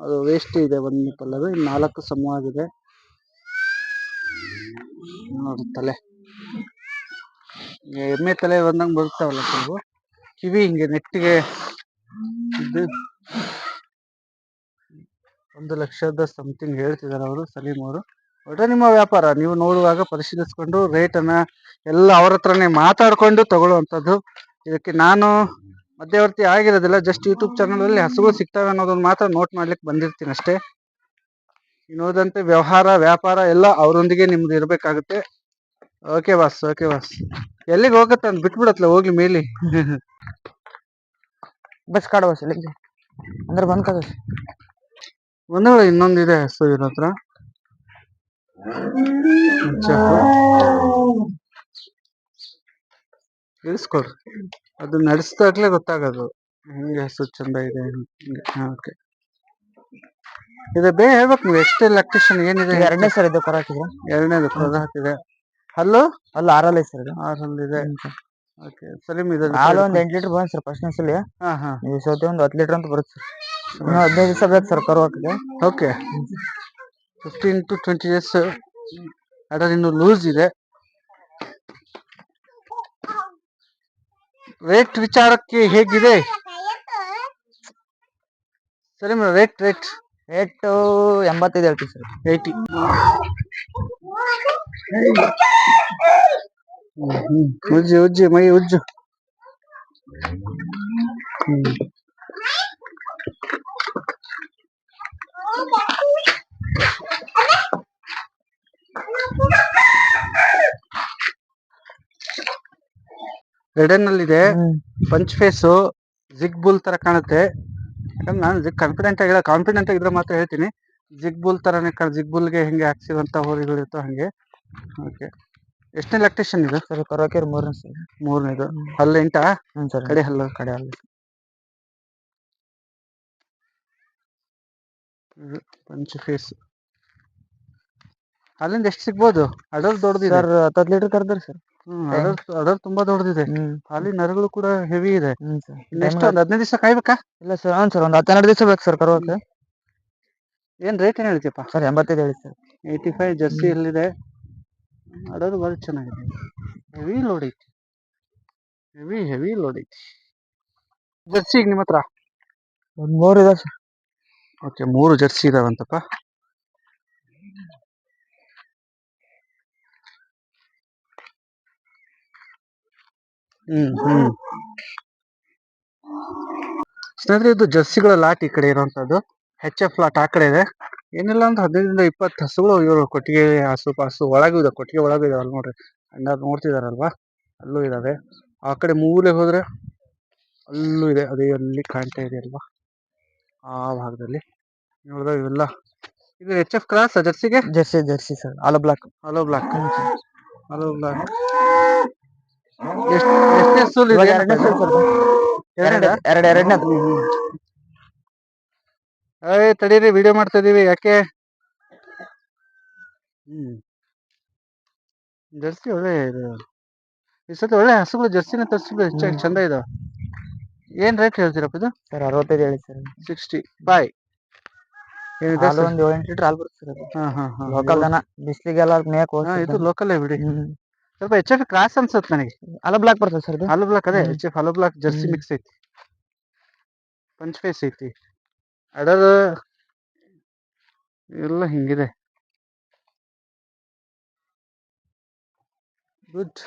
ಅದು ವೇಸ್ಟ್ ಇದೆ ಒಂದು ನಿಪ್ಪಲ್ ಅದು ನಾಲ್ಕು ನಾಲ್ಕು ಸಮವಾಗಿದೆ. ನೋಡಿ ತಲೆ. ಎಮ್ಮೆ ತಲೆ ಬಂದಂಗೆ ಬರುತ್ತಾವಲ್ಲ ಕೆಲವು ಕಿವಿ ಹಿಂಗೆ ನೆಟ್ಟಿಗೆ ಇದು ಒಂದು ಲಕ್ಷದ ಸಮಥಿಂಗ್ ಹೇಳ್ತಿದ್ದಾರೆ ಅವರು, ಸಲೀಂ ಅವರು. ಒಟ್ರೆ ನಿಮ್ಮ ವ್ಯಾಪಾರ, ನೀವು ನೋಡುವಾಗ ಪರಿಶೀಲಿಸ್ಕೊಂಡು ರೇಟನ್ನು ಎಲ್ಲ ಅವ್ರ ಹತ್ರನೇ ಮಾತಾಡ್ಕೊಂಡು ತಗೊಳ್ಳುವಂಥದ್ದು. ಇದಕ್ಕೆ ನಾನು ಮಧ್ಯವರ್ತಿ ಆಗಿರೋದಿಲ್ಲ ಜಸ್ಟ್ ಯೂಟ್ಯೂಬ್ ಚಾನಲಲ್ಲಿ ಹಸುಗಳು ಸಿಗ್ತವೆ ಅನ್ನೋದನ್ನ ಮಾತ್ರ ನೋಟ್ ಮಾಡ್ಲಿಕ್ಕೆ ಬಂದಿರ್ತೀನಿ ಅಷ್ಟೇ. ಇನ್ನೋದಂತೆ ವ್ಯವಹಾರ, ವ್ಯಾಪಾರ ಎಲ್ಲ ಅವರೊಂದಿಗೆ ನಿಮ್ದು ಇರಬೇಕಾಗುತ್ತೆ. ಓಕೆ ಬಾಸ್ ಓಕೆ ಬಾಸ್ ಎಲ್ಲಿಗೆ ಹೋಗುತ್ತೆ ಅಂತ ಬಿಟ್ಬಿಡತ್ಲ ಹೋಗ್ಲಿ ಮೇಲಿ. ಬಸ್ ಕಾಡ ಬಸ್ ಇಲ್ಲಿ ಅಂದ್ರೆ ಬಂದ್ ಕದ ಇನ್ನೊಂದು ಇನ್ನೊಂದಿದೆ ಹಸು ಇರೋ ಹತ್ರ. ಇಳಿಸ್ಕೊಡ್ರಿ ಅದು ನಡೆಸ್ದಾಗ್ಲೇ ಗೊತ್ತಾಗೋದು. ಹೆಂಗೆ ಹಸು ಚಂದ ಇದೆ ಓಕೆ. ಇದೆ ಬೇ ಹೇಳ್ಬೇಕು ನೀವು ಎಷ್ಟೇ ಎಲೆಕ್ಟ್ರಿಷನ್ ಏನಿದೆ ಎರಡನೇ ಸರ್ ಇದು ಕೊರ ಹಾಕಿದ್ರೆ? ಎರಡನೇದು ಕೊರ ಹಾಕಿದೆ. ಹಲ್ಲು? ಅಲ್ಲ ಆರಲ್ಲ ಐತಿ ಸರ್? ಇದು. ಆರ್ ಇದೆ ಓಕೆ ಸಲೀಮ್ ಇದೆ ಹಾಲು ಒಂದು ಎಂಟು ಲೀಟರ್ ಬಂದ್ ಸರ್ ಫಸ್ಟ್ ಸಲ ಹಾ ಹಾ. ಈ ಸತಿ ಒಂದು ಹತ್ತು ಲೀಟರ್ ಅಂತ ಬರುತ್ತೆ ಸರ್. ಇನ್ನು ಹದಿನೈದು ದಿವಸ ಬೇಕು ಸರ್ ಕರು okay fifteen to twenty days ಅದರ ಇನ್ನು ಲೂಸ್ ಇದೆ. ರೇಟ್ ವಿಚಾರಕ್ಕೆ ಹೇಗಿದೆ? ಸರಿ ಮೇಡಮ್ ರೇಟ್ ರೇಟ್ ರೇಟ್ ಎಂಬತ್ತೈದು ಹೇಳ್ತೀವಿ ಸರ್. ಏಯ್ಟಿ. ಉಜ್ಜಿ ಉಜ್ಜಿ ಮೈ ಉಜ್ಜು. ರೆಡನ್ ಅಲ್ಲಿ ಇದೆ ಪಂಚ್ ಫೇಸು ಜಿಗ್ ಬುಲ್ ತರ ಕಾಣುತ್ತೆ. ಯಾಕಂದ್ರೆ ನಾನು ಕಾನ್ಫಿಡೆಂಟ್ ಆಗಿಲ್ಲ ಕಾನ್ಫಿಡೆಂಟ್ ಆಗಿದ್ರೆ ಮಾತ್ರ ಹೇಳ್ತೀನಿ. ಜಿಗ್ ಬುಲ್ ತರನೇ ಜಿಗ್ ಬುಲ್ಗೆ ಹೆಂಗೆ ಹಾಕ್ಸಿರುವಂತ ಹೋರಿಗಳು ಇರ್ತಾವ ಹಂಗೆ. ಓಕೆ. ಎಷ್ಟನೇ ಲ್ಯಾಕ್ಟೇಷನ್ ಇದು? ಸರ್ ಕರೋಕೆ ಮೂರನೇ ಸರ್. ಮೂರನೇದು? ಹಲ್ಲು ಎಂಟಾ? ಹ್ಞೂ ಸರ್. ಕಡೆ ಹಲ್ಲು ಕಡೆ ಅಲ್ಲ ಪಂಚ ಫೇಸ್ ಅಲ್ಲಿಂದ ಎಷ್ಟು ಸಿಗ್ಬೋದು? ಅಡಲ್ ದೊಡ್ಡದು ಸರ್ ಹತ್ತತ್ತು ಲೀಟರ್ ಕರ್ದ್ರಿ ಸರ್. ಅಡರ್ ಅಡರ್ ತುಂಬಾ ದೊಡ್ಡದಿದೆ. ಖಾಲಿ ನರಗಳು ಕೂಡ ಹೆವಿ ಇದೆ. ನೆಕ್ಸ್ಟ್ ಒಂದ್ ಹದಿನೈದು ದಿವಸ ಕಾಯ್ಬೇಕಾ? ಇಲ್ಲ ಸರ್ ಹ್ಞೂ ಸರ್ ಒಂದು ಹತ್ತೆರಡು ದಿವಸ ಬೇಕು ಸರ್ ಕರೋಕೆ ಏನ್ ರೇಟ್ ಏನ್ ಹೇಳ್ತೀಯಪ್ಪ ಸರ್ ಎಂಬತ್ತೈದು ಹೇಳಿ ಸರ್. ಏಯ್ಟಿ ಫೈವ್ ಜರ್ಸಿ ಎಲ್ಲಿದೆ? ಅಡರ್ ಭಾಳ ಚೆನ್ನಾಗಿದೆ. ಹೆವಿ ಲೋಡ್ ಐತಿ. ಹೆವಿ ಹೆವಿ ಲೋಡ್ ಐತಿ. ಜರ್ಸಿ ಈಗ ನಿಮ್ಮ ಹತ್ರ ಒಂದ್ ಮೂರು ಇದೆ ಸರ್. ಓಕೆ ಮೂರು ಜರ್ಸಿ ಇದಾವಂತಪ್ಪ. ಹ್ಮ್ ಹ್ಮ್. ಸ್ನೇಹಿತರೆ ಇದು ಜರ್ಸಿಗಳ ಲಾಟ್ ಈ ಕಡೆ ಇರುವಂತದ್ದು ಹೆಚ್ ಎಫ್ ಲಾಟ್ ಆ ಕಡೆ ಇದೆ. ಏನಿಲ್ಲ ಅಂದ್ರೆ ಹದಿನೈದರಿಂದ ಇಪ್ಪತ್ತು ಹಸುಗಳು ಇವರು ಕೊಟ್ಟಿಗೆ ಹಸು ಪಾಸು ಒಳಗೂ ಇದೆ ಕೊಟ್ಟಿಗೆ ಒಳಗೂ ಇದಾವಲ್ಲ ನೋಡ್ರಿ. ಅದು ನೋಡ್ತಿದಾರಲ್ವಾ? ಅಲ್ಲೂ ಇದಾವೆ. ಆ ಕಡೆ ಮೂಲೆ ಹೋದ್ರೆ ಅಲ್ಲೂ ಇದೆ. ಅದೇ ಅಲ್ಲಿ ಕಾಣ್ತಾ ಇದೆ ಅಲ್ವಾ? ಆ ಭಾಗದಲ್ಲಿ. ನೋಡಿದಾಗ ಇವೆಲ್ಲ. ಇದು H F cross ಜರ್ಸಿಗೆ? Jersey jersey sir. All black all black all black ಎಷ್ಟನೇ ಸೂಲ್ ಇವಾಗ ಇದೆ ಎರಡನೇ ಸರ್ ಸರ್ ಎರಡನೇದಾ? ಎರಡು ಎರಡನೇ ಏಯ್ ತಡೀರಿ ವಿಡಿಯೋ ಮಾಡ್ತಾ ಇದೀವಿ ಯಾಕೆ? ಹ್ಮ್. ಜರ್ಸಿ ಒಳ್ಳೆ ಇದು. ಈ ಸತಿ ಒಳ್ಳೆ ಹಸುಗಳು ಜರ್ಸಿನ ತರಿಸಿದ್ರು ಹೆಚ್ಚಾಗಿ ಚಂದ ಇದಾವ ಏನ್ ರೇಟ್ ಹೇಳ್ತೀರಪ್ಪ ಇದು? ಸರ್ ಅರವತ್ತೈದು ಹೇಳಿ ಸರ್. ಸಿಕ್ಸ್ಟಿ ಬಾಯ್ ಒಂದು ಏಳು ಎಂಟು ಲೀಟರ್ ಹಾಲು ಬರುತ್ತೆ ಸರ್ ಹಾ ಹಾ ಹಾ. ಲೋಕಲ್ ದನ ಬಿಸ್ಲಿಗೆಲ್ಲ ಮೇಕ್ ಇದು ಹೋಗ್ತದೆ ಲೋಕಲ್ ಬಿಡಿ. ಸ್ವಲ್ಪ ಎಚ್ ಎಫ್ ಕ್ರಾಸ್ ಅನ್ಸುತ್ತೆ ನನಗೆ. ಅಲ ಬ್ಲಾಕ್ ಬರ್ತದೆ ಸರ್ ಇದು ಹಾಲು ಬ್ಲಾಕ್ ಅದೇ. ಎಚ್ ಎಫ್ ಹಾಲು ಬ್ಲಾಕ್ ಜರ್ಸಿ ಮಿಕ್ಸ್ ಐತಿ. ಪಂಚ್ ಫೇಸ್ ಐತಿ. ಅದರ ಎಲ್ಲ ಹಿಂಗಿದೆ. ಗುಡ್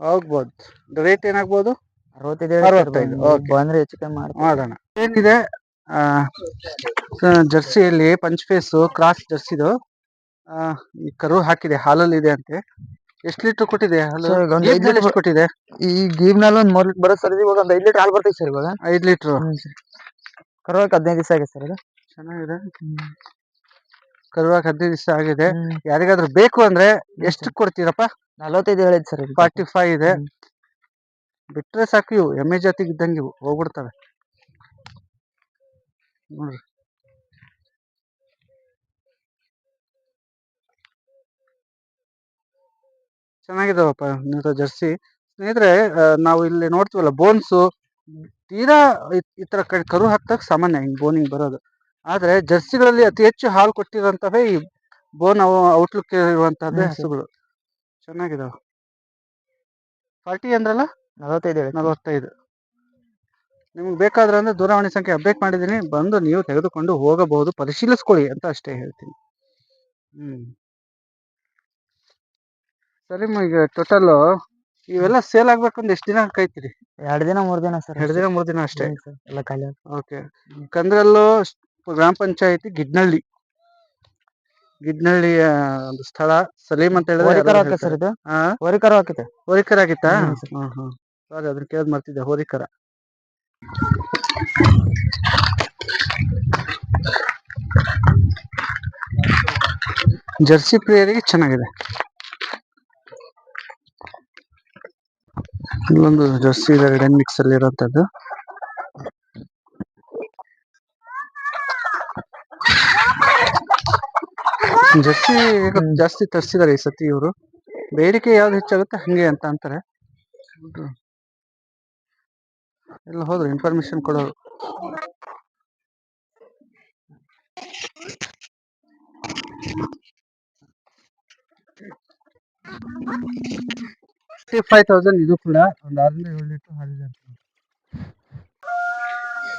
ಆಗ್ಬೋದು. ರೇಟ್ ಏನಾಗ್ಬೋದು? ಅರವತ್ತೈದು ಅರವತ್ತೈದು, ಬಂದ್ರೆ ಹೆಚ್ಚು ಕಮ್ಮಿ ಮಾಡ್ತೀವಿ. ಮಾಡೋಣ. ಏನಿದೆ? ಜರ್ಸಿಯಲ್ಲಿ ಪಂಚ್ ಫೇಸು ಕ್ರಾಸ್ ಜರ್ಸಿದು ಈ ಕರು ಹಾಕಿದೆ ಹಾಲಲ್ಲಿ ಇದೆ ಅಂತೆ. ಎಷ್ಟು ಲೀಟರ್ ಕೊಟ್ಟಿದೆ? Sir, ಕೊಟ್ಟಿದೆ? ಈ ಗೀಮ್ನಲ್ಲಿ ಒಂದು ಮೂರು ಲೀಟರ್ ಬರುತ್ತೆ ಸರ್ ಇವಾಗ ಒಂದು ಐದು ಲೀಟರ್ ಹಾಲು ಬರ್ತೈತೆ ಸರ್ ಇವಾಗ. ಐದು ಲೀಟರ್. ಸರ್. ಹದಿನೈದು ದಿವಸ ಆಗಿದೆ ಸರ್ ಇದು ಚೆನ್ನಾಗಿದೆ. ಕರುವಾಗ ಹದಿನೈದು ದಿವಸ ಆಗಿದೆ. ಯಾರಿಗಾದ್ರು ಯಾರಿಗಾದ್ರೂ ಬೇಕು ಅಂದ್ರೆ ಎಷ್ಟು ಕೊಡ್ತೀರಪ್ಪ? ನಲವತ್ತೈದು ಹೇಳಿದ್ ಸರ್ ಇದು. ಫಾರ್ಟಿ ಫೈವ್ ಇದೆ. ಹ್ಮ್. ಬಿಟ್ರೆ ಸಾಕು ಇವು. ಎಮ್ಮೆ ಜಾತಿಗೆ ಇದ್ದಂಗೆ ಇವು. ಹೋಗ್ಬಿಡ್ತವೆ. ನೋಡ್ರಿ. ಚೆನ್ನಾಗಿದಾವಪ್ಪ ನೀವು ಜರ್ಸಿ. ಸ್ನೇಹಿತರೆ ನಾವು ಇಲ್ಲಿ ನೋಡ್ತೀವಲ್ಲ ಬೋನ್ಸು ತೀರಾ ಈ- ಥರ ಕರು ಹಾಕ್ದಾಗ ಸಾಮಾನ್ಯ ಹಿಂಗೆ ಬೋನಿಂಗ್ ಬರೋದು. ಆದರೆ ಜರ್ಸಿಗಳಲ್ಲಿ ಅತಿ ಹೆಚ್ಚು ಹಾಲು ಕೊಟ್ಟಿರೋಂಥವೇ ಈ ಬೋನ್ ಔಟ್ಲುಕ್ ಇರುವಂತಹದ್ದೇ. ಹಸುಗಳು. ಚೆನ್ನಾಗಿದಾವೆ. ಫಾರ್ಟಿ ಅಂದ್ರಲ್ಲ? ನಲವತ್ತೈದು ಹೇಳಿ. ನಲವತ್ತೈದು. ನಿಮ್ಗೆ ಬೇಕಾದ್ರೆ ಅಂದ್ರೆ ದೂರವಾಣಿ ಸಂಖ್ಯೆ ಅಪ್ಡೇಟ್ ಮಾಡಿದ್ದೀನಿ. ಬಂದು ನೀವು ತೆಗೆದುಕೊಂಡು ಹೋಗಬಹುದು ಪರಿಶೀಲಿಸ್ಕೊಳ್ಳಿ ಅಂತ ಅಷ್ಟೇ ಹೇಳ್ತೀನಿ. ಹ್ಮ್. ಸರಿ ಮ ಈಗ ಟೋಟಲ್ ಇವೆಲ್ಲ ಸೇಲ್ ಆಗ್ಬೇಕಂದ್ರೆ ಎಷ್ಟು ದಿನ ಕಾಯ್ತೀರಿ ಎರಡು ದಿನ ಮೂರ್ ದಿನ ಸರ್ ಎರಡು ದಿನ ಮೂರು ದಿನ ಅಷ್ಟೇ? ಸರ್ ಎಲ್ಲ ಖಾಲಿ ಆಗ್- ಓಕೆ. ಕಂದ್ರಲ್ಲು ಸ್- ಗ್ರಾಮ ಪಂಚಾಯತಿ ಗಿಡ್ನಳ್ಳಿ. ಗಿಡ್ನಳ್ಳಿಯ ಒಂದು ಸ್ಥಳ. ಸಲೀಮ್ ಅಂತ ಹೇಳಿದ್ರೆ ವರಿಕರ ಎಲ್ಲರೂ ಸರ್ ಹೇಳ್ತಾರೆ. ಇದು? ಆ? ಹೋರಿಕರ ಹಾಕೈತೆ ಹೋರಿಕರ ಆಗಿತ್ತಾ ಹಾ ಹಾ ಸಾರಿ ಅದನ್ನ ಕೇಳದ್ ಮರ್ತಿದ್ದೆ ಹೋರಿಕರ. ಜರ್ಸಿ ಪ್ರಿಯರಿಗೆ ಚೆನ್ನಾಗಿದೆ. ಇಲ್ಲೊಂದು ಜರ್ಸಿ ಇದೆ ರೆಡ್ ಮಿಕ್ಸ್ ಅಲ್ಲಿ ಇರೋಂಥದ್ದು ಜರ್ಸಿ ಜಾಸ್ತಿ ತರಿಸಿದ್ದಾರೆ ಈ ಸತಿ ಇವರು. ಬೇಡಿಕೆ ಯಾವ್ದು ಹೆಚ್ಚಾಗುತ್ತೆ ಹಂಗೆ ಅಂತ ಅಂತಾರೆ. ಎಲ್ಲ ಹೋದ್ರೆ ಇನ್ಫಾರ್ಮೇಶನ್ ಕೊಡೋರು. ಫೈವ್ ತೌಸಂಡ್ ಇದು ಕೂಡ ಒಂದು ಆರರಿಂದ ಏಳು ಲೀಟರ್ ಹಾಲಿದೆ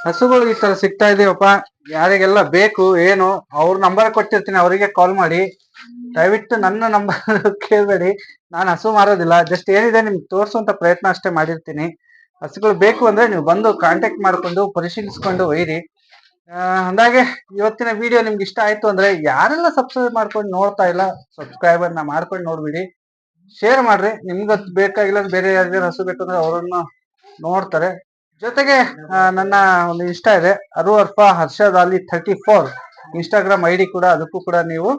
ಹಸುಗಳು ಈ ತರ ಸಿಗ್ತಾ ಇದೆಯಪ್ಪ. ಯಾರಿಗೆಲ್ಲ ಬೇಕು, ಏನು, ಅವ್ರ ನಂಬರ್ ಕೊಟ್ಟಿರ್ತೀನಿ, ಅವರಿಗೆ ಕಾಲ್ ಮಾಡಿ. ದಯವಿಟ್ಟು ನನ್ನ ನಂಬರ್ ಕೇಳಬೇಡಿ. ನಾನು ಹಸು ಮಾರೋದಿಲ್ಲ. ಜಸ್ಟ್ ಏನಿದೆ ನಿಮ್ಗೆ ತೋರಿಸುವಂತ ಪ್ರಯತ್ನ ಅಷ್ಟೇ ಮಾಡಿರ್ತೀನಿ. ಹಸುಗಳು ಬೇಕು ಅಂದ್ರೆ ನೀವು ಬಂದು ಕಾಂಟ್ಯಾಕ್ಟ್ ಮಾಡಿಕೊಂಡು, ಪರಿಶೀಲಿಸ್ಕೊಂಡು ಒಯ್ಯಿರಿ. ಅಂದಾಗೆ ಇವತ್ತಿನ ವಿಡಿಯೋ ನಿಮ್ಗೆ ಇಷ್ಟ ಆಯ್ತು ಅಂದ್ರೆ ಯಾರೆಲ್ಲ ಸಬ್ಸ್ಕ್ರೈಬ್ ಮಾಡ್ಕೊಂಡು ನೋಡ್ತಾ ಇಲ್ಲ ಸಬ್ಸ್ಕ್ರೈಬರ್ನ ಮಾಡ್ಕೊಂಡು ನೋಡ್ಬಿಡಿ. ಶೇರ್ ಮಾಡ್ರಿ. ನಿಮ್ಗದ್ ಬೇಕಾಗಿಲ್ಲ ಅಂದ್ರೆ ಬೇರೆ ಯಾರಿಗಾರು ಹಸು ಬೇಕಂದ್ರೆ ಅವರನ್ನ ನೋಡ್ತಾರೆ. ಜೊತೆಗೆ ನನ್ನ ಒಂದು ಇಷ್ಟ ಇದೆ. ಅರು ಅರ್ಪ Harshad Ali thirty four Instagram I D ಕೂಡ ಅದಕ್ಕೂ ಕೂಡ ನೀವು,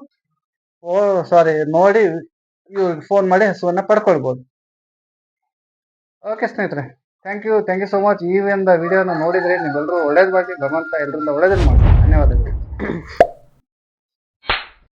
ಓ ಸಾರಿ ನೋಡಿ ಇವ್ರಿಗೆ ಫೋನ್ ಮಾಡಿ ಹಸುವನ್ನ ಪಡ್ಕೊಳ್ಬೋದು. ಓಕೆ ಸ್ನೇಹಿತರೆ thank you thank you so much ಈ ಒಂದು ವಿಡಿಯೋನ ನೋಡಿದ್ರೆ ನೀವೆಲ್ಲರೂ ಒಳ್ಳೇದಾಗಿ ಭಗವಂತ ಎಲ್ಲರಿಂದ ಒಳ್ಳೇದನ್ನು ಮಾಡಿ ಧನ್ಯವಾದಗಳು.